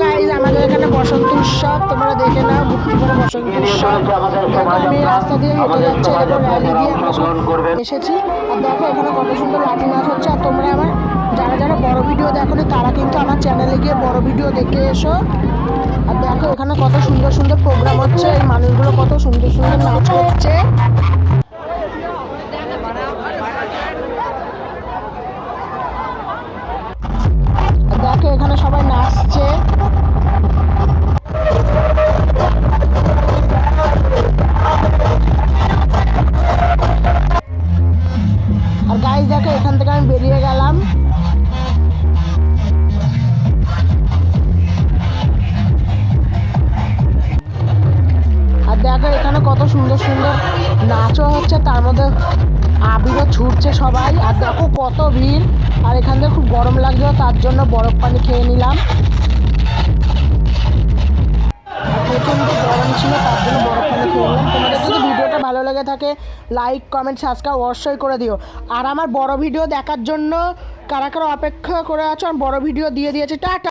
Guys আমাদের এখানে বসন্ত উৎসব তোমরা দেখে নাও ভর্তি বসন্ত উৎসব। দেখো আমি রাস্তা দিয়ে হেঁটে যাচ্ছি দেখো র্যালি দিয়ে এসেছি। আর দেখো এখানে কত সুন্দর লাঠি নাচ হচ্ছে আর তোমরা আমার যারা যারা বড় ভিডিও দেখো তারা কিন্তু আমার চ্যানেলে গিয়ে বড় ভিডিও দেখে এসো। আর দেখো এখানে কত সুন্দর সুন্দর প্রোগ্রাম হচ্ছে এই মানুষগুলো কত সুন্দর সুন্দর নাচ করছে। দেখো এখানে সবাই নাচছে। আর গাইজ দেখো, এখান থেকে আমি বেরিয়ে গেলাম। আর দেখো, এখানে কত সুন্দর সুন্দর নাচও হচ্ছে, তার মধ্যে আবিরও ছুটছে সবাই, আর দেখো কত ভিড়। আর এখান থেকে খুব গরম লাগছিল তার জন্য বরফ পানি খেয়ে নিলাম। আর প্রচণ্ড গরম ছিল, তার জন্য বরফ ভিডিওটা ভালো লেগে থাকে লাইক কমেন্ট সাবস্ক্রাইব অবশ্যই করে দিও। আর আমার বড় ভিডিও দেখার জন্য কারা কারা অপেক্ষা করে আছো, আমি বড় ভিডিও দিয়ে দিয়েছি। টাটা!